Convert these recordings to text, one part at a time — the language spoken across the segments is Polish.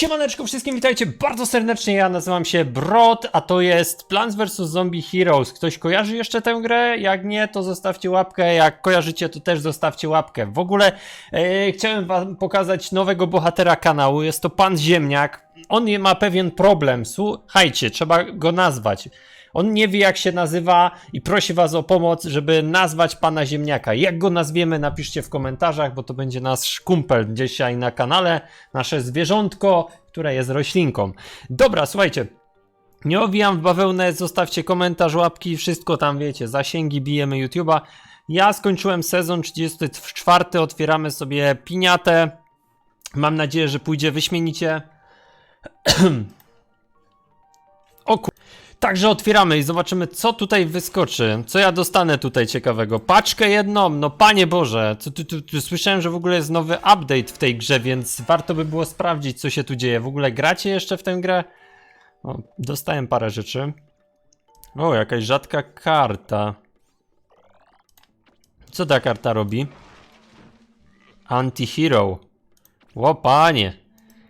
Siemaneczko wszystkim, witajcie bardzo serdecznie, ja nazywam się Brod, a to jest Plants vs Zombie Heroes. Ktoś kojarzy jeszcze tę grę? Jak nie, to zostawcie łapkę, jak kojarzycie, to też zostawcie łapkę. W ogóle e, chciałem wam pokazać nowego bohatera kanału, jest to Pan Ziemniak. On ma pewien problem, słuchajcie, trzeba go nazwać. On nie wie jak się nazywa i prosi was o pomoc, żeby nazwać pana ziemniaka. Jak go nazwiemy, napiszcie w komentarzach, bo to będzie nasz kumpel dzisiaj na kanale, nasze zwierzątko, które jest roślinką. Dobra, słuchajcie. Nie owijam w bawełnę, zostawcie komentarz, łapki, wszystko tam wiecie, zasięgi bijemy YouTube'a. Ja skończyłem sezon 34, otwieramy sobie piniatę. Mam nadzieję, że pójdzie wyśmienicie. o. Także otwieramy i zobaczymy, co tutaj wyskoczy. Co ja dostanę tutaj ciekawego. Paczkę jedną, no panie Boże. Co tu, tu, tu, słyszałem, że w ogóle jest nowy update w tej grze, więc warto by było sprawdzić, co się tu dzieje. W ogóle gracie jeszcze w tę grę? O, dostałem parę rzeczy. O, jakaś rzadka karta. Co ta karta robi? Anti-hero. Ło, panie.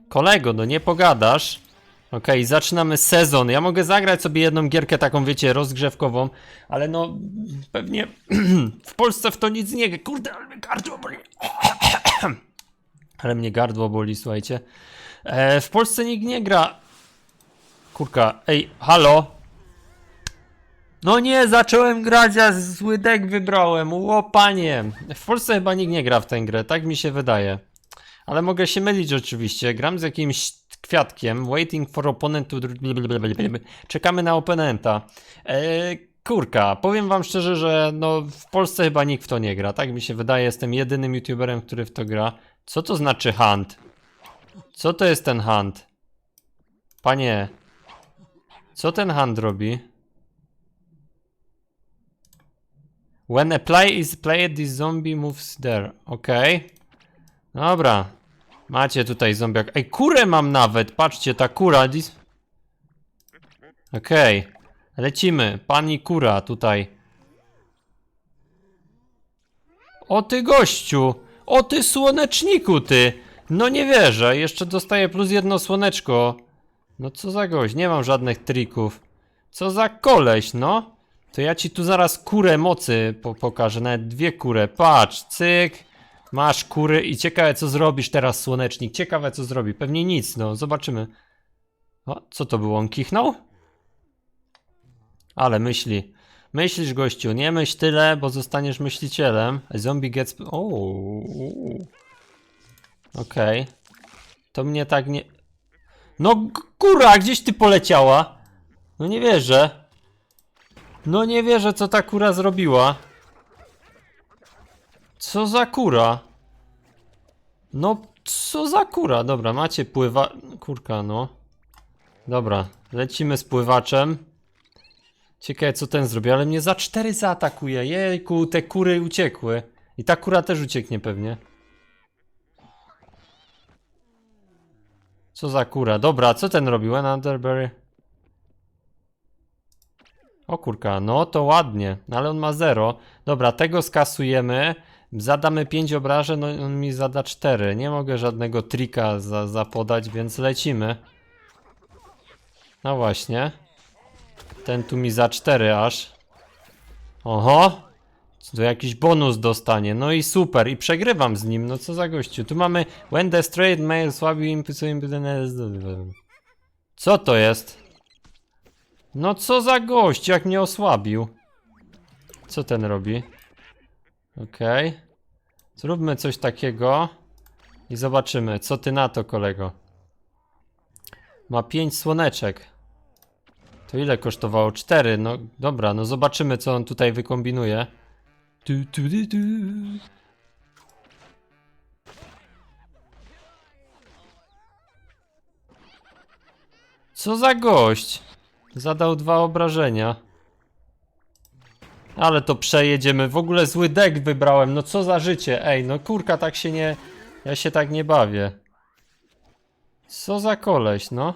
Kolego, no nie pogadasz. Okej, zaczynamy sezon. Ja mogę zagrać sobie jedną gierkę taką, wiecie, rozgrzewkową, ale no pewnie w Polsce w to nic nie. Kurde, ale mnie gardło boli. ale mnie gardło boli, słuchajcie. E, w Polsce nikt nie gra. Kurka, ej, halo? No nie, zacząłem grać, a zły deck wybrałem. Ło, panie. W Polsce chyba nikt nie gra w tę grę, tak mi się wydaje. Ale mogę się mylić oczywiście. Gram z jakimś kwiatkiem. Waiting for opponent to... Czekamy na oponenta. Eee, kurka, powiem wam szczerze, że no w Polsce chyba nikt w to nie gra. Tak mi się wydaje. Jestem jedynym youtuberem, który w to gra. Co to znaczy hunt? Co to jest ten hunt? Panie, co ten hunt robi? When a play is played, this zombie moves there. Okej. Dobra. Macie tutaj zombiak. Ej, kurę mam nawet. Patrzcie, ta kura. Dis... Okej. Lecimy. Pani kura tutaj. O ty gościu. O ty słoneczniku ty. No nie wierzę. Jeszcze dostaję plus jedno słoneczko. No co za gość. Nie mam żadnych trików. Co za koleś, no. To ja ci tu zaraz kurę mocy po pokażę. Nawet dwie kurę. Patrz, cyk. Masz kury i ciekawe co zrobisz teraz słonecznik. Ciekawe co zrobi. Pewnie nic, no zobaczymy. O, co to było? On kichnął? Ale myśli. Myślisz gościu, nie myśl tyle, bo zostaniesz myślicielem. A Zombie gets... Okej. To mnie tak nie... No kura, gdzieś ty poleciała? No nie wierzę. No nie wierzę co ta kura zrobiła. Co za kura? No, co za kura? Dobra, macie pływa... Kurka, no. Dobra, lecimy z pływaczem. Ciekawe, co ten zrobi, ale mnie za cztery zaatakuje. Jejku, te kury uciekły. I ta kura też ucieknie pewnie. Co za kura? Dobra, co ten robił? Anotherberry. O kurka, no to ładnie, ale on ma 0. Dobra, tego skasujemy. Zadamy 5 obrażeń, no on mi zada 4. Nie mogę żadnego trika za, zapodać, więc lecimy. No właśnie. Ten tu mi za 4 aż. Oho! To jakiś bonus dostanie. No i super. I przegrywam z nim. No co za gościu. Tu mamy When the straight male słabił impulsuje Co to jest? No co za gość, jak mnie osłabił. Co ten robi? Okej. Zróbmy coś takiego. I zobaczymy, co ty na to, kolego. Ma 5 słoneczek. To ile kosztowało? 4. No dobra, no zobaczymy, co on tutaj wykombinuje. Co za gość? Zadał dwa obrażenia. Ale to przejedziemy. W ogóle zły deck wybrałem. No co za życie. Ej, no kurka, tak się nie... Ja się tak nie bawię. Co za koleś, no.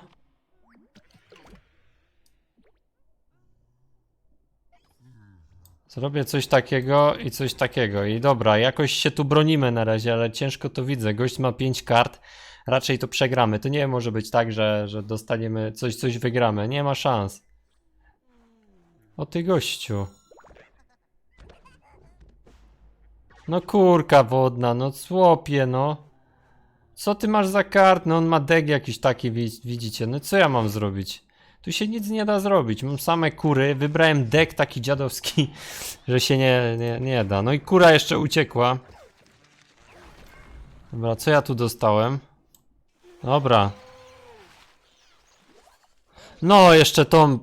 Zrobię coś takiego i coś takiego. I dobra, jakoś się tu bronimy na razie, ale ciężko to widzę. Gość ma 5 kart. raczej to przegramy. To nie może być tak, że, że dostaniemy coś, coś wygramy. Nie ma szans. O ty gościu. No kurka wodna, no chłopie, no. Co ty masz za kart? No on ma deg jakiś taki, wi- widzicie. No co ja mam zrobić? Tu się nic nie da zrobić. Mam same kury. Wybrałem dek taki dziadowski, że się nie, nie, nie da. No i kura jeszcze uciekła. Dobra, co ja tu dostałem? Dobra. No, jeszcze tą.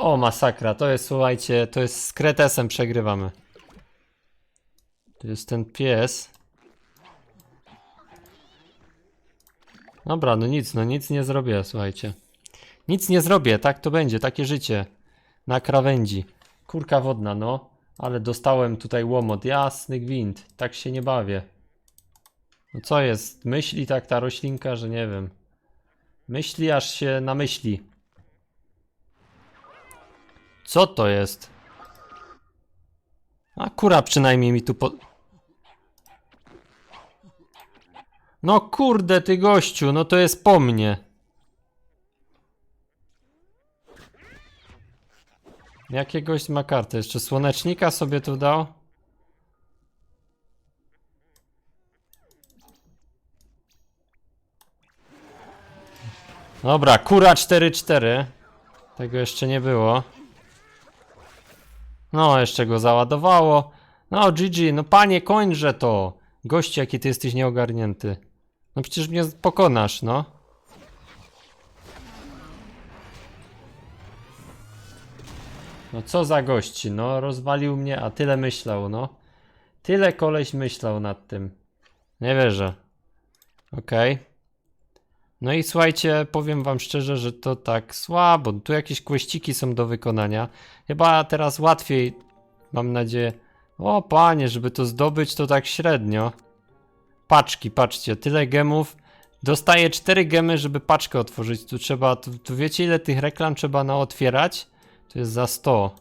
O, masakra. To jest, słuchajcie, to jest z kretesem przegrywamy. To jest ten pies. Dobra, no nic, no nic nie zrobię, słuchajcie. Nic nie zrobię, tak to będzie, takie życie. Na krawędzi. Kurka wodna, no. Ale dostałem tutaj łomot, jasny gwint. Tak się nie bawię. No co jest? Myśli tak ta roślinka, że nie wiem. Myśli aż się namyśli. Co to jest? A kura przynajmniej mi tu po... No kurde ty gościu, no to jest po mnie. Jakiegoś ma kartę? Jeszcze słonecznika sobie tu dał? Dobra, kura 4-4. Tego jeszcze nie było. No, jeszcze go załadowało. No, GG, no panie, końże to. Gościu, jaki ty jesteś nieogarnięty. No przecież mnie pokonasz, no. No co za gości, no rozwalił mnie, a tyle myślał, no. Tyle koleś myślał nad tym. Nie wierzę. Okej. No i słuchajcie, powiem wam szczerze, że to tak słabo. Tu jakieś kweściki są do wykonania. Chyba teraz łatwiej, mam nadzieję. O panie, żeby to zdobyć, to tak średnio. Paczki, patrzcie, tyle gemów. Dostaję 4 gemy, żeby paczkę otworzyć. Tu trzeba, tu, tu wiecie ile tych reklam trzeba na otwierać? To jest za 100.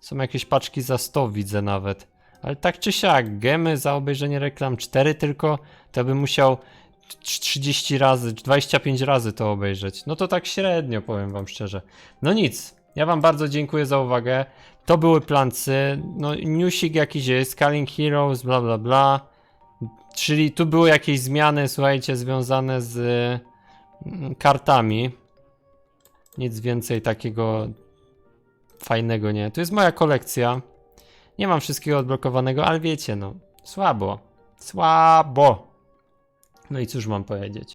Są jakieś paczki za 100 widzę nawet. Ale tak czy siak, gemy za obejrzenie reklam 4 tylko, to bym musiał 30 razy, 25 razy to obejrzeć. No to tak średnio, powiem wam szczerze. No nic, ja wam bardzo dziękuję za uwagę. To były plancy, no newsik jakiś jest, Scaling Heroes, bla bla bla. Czyli tu były jakieś zmiany, słuchajcie, związane z mm, kartami. Nic więcej takiego fajnego nie. To jest moja kolekcja. Nie mam wszystkiego odblokowanego, ale wiecie, no, słabo. Słabo. No i cóż mam powiedzieć?